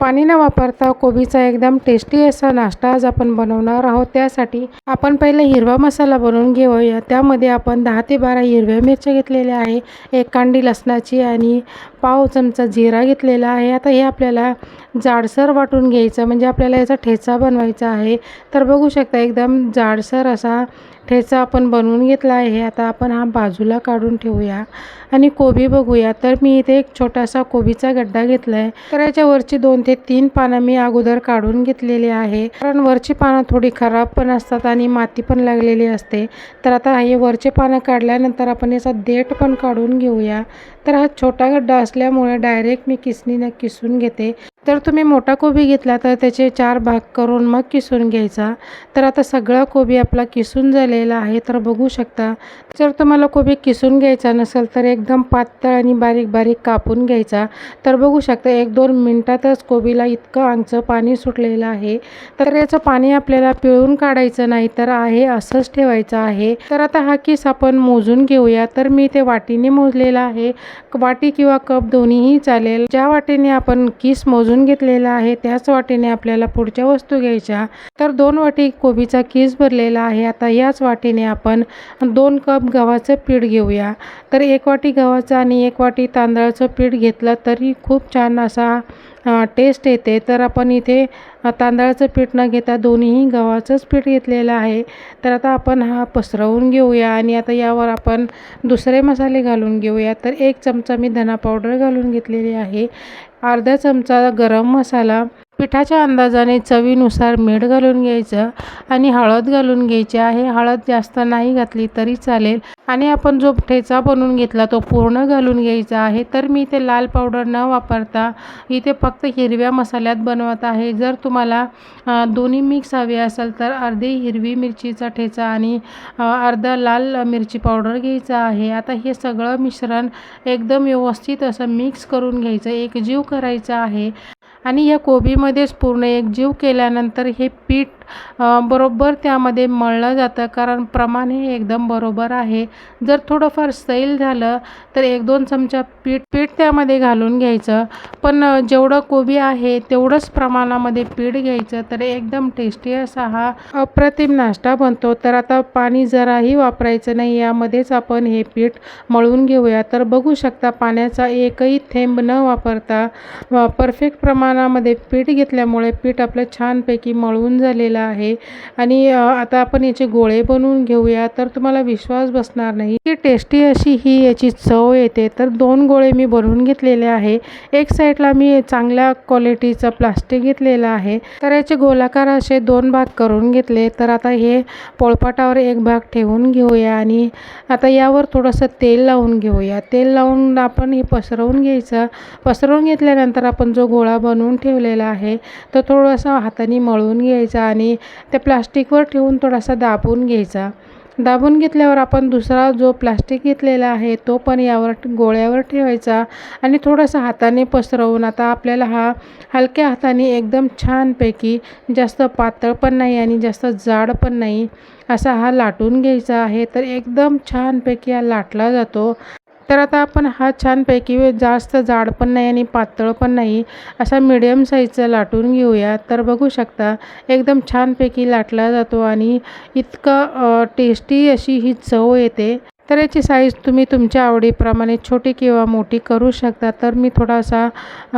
पाणी न वापरता कोबीचा एकदम टेस्टी असा नाश्ता आज आपण बनवणार आहोत. त्यासाठी आपण पहिले हिरवा मसाला बनवून घेऊया. त्यामध्ये आपण दहा ते बारा हिरव्या मिरच्या घेतलेल्या आहे एक कांडी लसणाची आणि पाव चमचा जिरा घेतलेला आहे. आता हे आपल्याला जाडसर वाटून घ्यायचं म्हणजे आपल्याला याचा ठेचा बनवायचा आहे. तर बघू शकता एकदम जाडसर असा ठेचा आपण बनवून घेतला आहे. आता आपण हा बाजूला काढून ठेवूया. आणि कोबी बघूया. तर मी इथे एक छोटासा कोबीचा गड्डा घेतला आहे तर याच्या वरची दोन ते तीन पानं मी अगोदर काढून घेतलेली आहे. कारण वरची पानं थोडी खराब पण असतात आणि माती पण लागलेली असते. तर आता हे वरचे पानं काढल्यानंतर आपण याचा देठ पण काढून घेऊया. तर हा छोटा गड्डा असल्यामुळे डायरेक्ट मी किसनीनं किसून घेते. तर तुम्ही मोठा कोबी घेतला तर त्याचे चार भाग करून मग किसून घ्यायचा. तर आता सगळा कोबी आपला किसून झालेला आहे. तर बघू शकता जर तुम्हाला कोबी किसून घ्यायचा नसेल तर एकदम पातळ आणि बारीक बारीक कापून घ्यायचा. तर बघू शकता एक दोन मिनटातच कोबीला इतकं आंगचं पाणी सुटलेलं आहे. तर याचं पाणी आपल्याला पिळून काढायचं नाही तर आहे असंच ठेवायचं आहे. तर आता हा किस आपण मोजून घेऊया. तर मी ते वाटीने मोजलेला आहे. वाटी किंवा कप दोन्हीही चालेल. ज्या वाटेने आपण किस मोजून घेतलेला आहे त्याच वाटेने आपल्याला पुढच्या वस्तू घ्यायच्या. तर दोन वाटी कोबीचा किस भरलेला आहे. आता याच वाटेने आपण दोन कप गव्हाचं पीठ घेऊया. तर एक वाटी गव्हाचं आणि एक वाटी तांदळाचं पीठ घेतलं तरी खूप छान असा टेस्ट येते. तर आपण इथे तांदळाचं पीठ न घेता दोन्हीही गव्हाचंच पीठ घेतलेलं आहे. तर आता आपण हा पसरवून घेऊया आणि आता यावर आपण दुसरे मसाले घालून घेऊया. तर एक चमचा मी धना पावडर घालून घेतलेली आहे. अर्धा चमचा गरम मसाला पिठाच्या अंदाजाने चवीनुसार मीठ घालून घ्यायचं आणि हळद घालून घ्यायची आहे. हळद जास्त नाही घातली तरी चालेल. आणि आपण जो ठेचा बनवून घेतला तो पूर्ण घालून घ्यायचा आहे. तर मी इथे लाल पावडर न वापरता इथे फक्त हिरव्या मसाल्यात बनवत आहे. जर तुम्हाला दोन्ही मिक्स हवे असेल तर अर्धी हिरवी मिरचीचा ठेचा आणि अर्धा लाल मिरची पावडर घ्यायचा आहे. आता हे सगळं मिश्रण एकदम व्यवस्थित असं मिक्स करून घ्यायचं. एकजीव करायचं आहे. आणि या कोबीमध्येच पूर्ण एकजीव केल्यानंतर हे पीठ बरोबर त्यामध्ये मळलं जातं. कारण प्रमाण हे एकदम बरोबर आहे. जर थोडंफार सैल झालं तर एक दोन चमचा पीठ पीठ त्यामध्ये घालून घ्यायचं. पण जेवढं कोबी आहे तेवढंच प्रमाणामध्ये पीठ घ्यायचं. तर एकदम टेस्टी असा हा अप्रतिम नाश्ता बनतो. तर आता पाणी जराही वापरायचं नाही. यामध्येच आपण हे पीठ मळून घेऊया. तर बघू शकता पाण्याचा एकही थेंब न वापरता परफेक्ट प्रमाणामध्ये पीठ घेतल्यामुळे पीठ आपलं छानपैकी मळून झालेलं आहे. आणि आता आपण याचे गोळे बनवून घेऊया. तर तुम्हाला विश्वास बसणार नाही. की टेस्टी अशी ही याची चव येते. तर दोन गोळे मी बनवून घेतलेले आहे. एक साईडला मी चांगल्या क्वालिटीचं प्लास्टिक घेतलेलं आहे. तर याचे गोलाकार असे दोन भाग करून घेतले. तर आता हे पोळपाटावर एक भाग ठेवून घेऊया. आणि आता यावर थोडंसं तेल लावून घेऊया. तेल लावून आपण हे पसरवून घ्यायचं. पसरवून घेतल्यानंतर आपण जो गोळा बनवून ठेवलेला आहे तो थोडासा हाताने मळून घ्यायचा. आणि त्या प्लास्टिकवर ठेवून थोडासा दाबून घ्यायचा. दाबून घेतल्यावर आपण दुसरा जो प्लास्टिक घेतलेला आहे तो पण यावर गोळ्यावर ठेवायचा आणि थोडासा हाताने पसरवून आता आपल्याला हा हलक्या हाताने एकदम छानपैकी जास्त पातळ पण नाही आणि जास्त जाड पण नाही असा हा लाटून घ्यायचा आहे. तर एकदम छानपैकी हा लाटला जातो. तर आता आपण हा छानपैकी जास्त जाड पण नाही आणि पातळ पण नाही असा मिडियम साईजचा लाटून घेऊया. तर बघू शकता एकदम छानपैकी लाटला जातो आणि इतकं टेस्टी अशी ही चव येते. तर याची साईज तुम्ही तुमच्या आवडीप्रमाणे छोटी किंवा मोठी करू शकता. तर मी थोडासा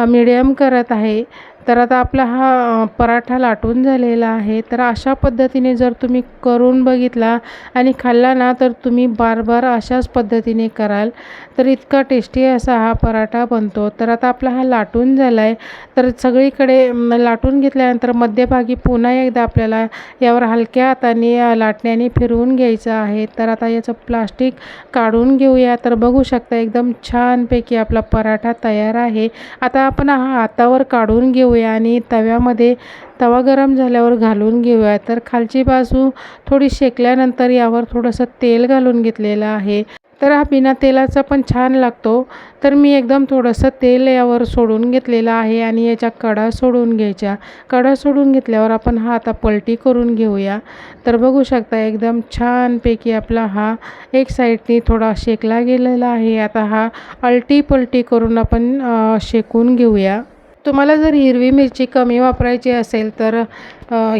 मीडियम करत आहे. तर आता आपला हा पराठा लाटून झालेला आहे. तर अशा पद्धतीने जर तुम्ही करून बघितला आणि खाल्ला ना तर तुम्ही बार बार अशाच पद्धतीने कराल. तर इतका टेस्टी असा हा पराठा बनतो. तर आता आपला हा लाटून झाला आहे तर सगळीकडे लाटून घेतल्यानंतर मध्यभागी पुन्हा एकदा आपल्याला यावर हलक्या हाताने लाटण्याने फिरवून घ्यायचं आहे. तर आता याचं प्लास्टिक काढून घेऊया. तर बघू शकता एकदम छानपैकी आपला पराठा तयार आहे. आता आपण हा हातावर काढून घेऊ घेऊया आणि तव्यामध्ये तवा गरम झाल्यावर घालून घेऊया. तर खालची बाजू थोडी शेकल्यानंतर यावर थोडंसं तेल घालून घेतलेलं आहे. तर हा बिना तेलाचा पण छान लागतो. तर मी एकदम थोडंसं तेल यावर सोडून घेतलेलं आहे आणि याच्या कडा सोडून घ्यायच्या. कडा सोडून घेतल्यावर आपण हा आता पलटी करून घेऊया. तर बघू शकता एकदम छानपैकी आपला हा एक साईडने थोडा शेकला गेलेला आहे. आता हा अलटी पलटी करून आपण शेकून घेऊया. तुम्हाला जर हिरवी मिरची कमी वापरायची असेल तर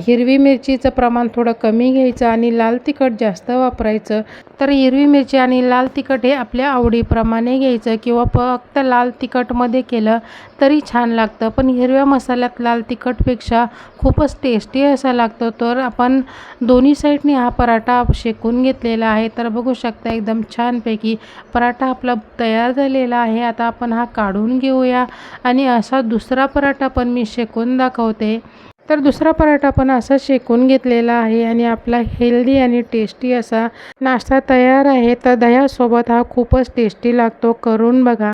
हिरवी मिरचीचं प्रमाण थोडं कमी घ्यायचं आणि लाल तिखट जास्त वापरायचं. तर हिरवी मिरची आणि लाल तिखट हे आपल्या आवडीप्रमाणे घ्यायचं किंवा फक्त लाल तिखटमध्ये केलं तरी छान लागतं. पण हिरव्या मसाल्यात लाल तिखटपेक्षा खूपच टेस्टी असा लागतो. तर आपण दोन्ही साईडने हा पराठा शेकून घेतलेला आहे. तर बघू शकता एकदम छानपैकी पराठा आपला तयार झालेला आहे. आता आपण हा काढून घेऊया आणि असा दुसरा पराठा पण मी शेकून दाखवते. तर दुसरा पराठा पण असा शेकून घेतलेला आहे आणि आपला हेल्दी आणि टेस्टी असा नाश्ता तयार आहे. तर दह्यासोबत हा खूपच टेस्टी लागतो. करून बघा.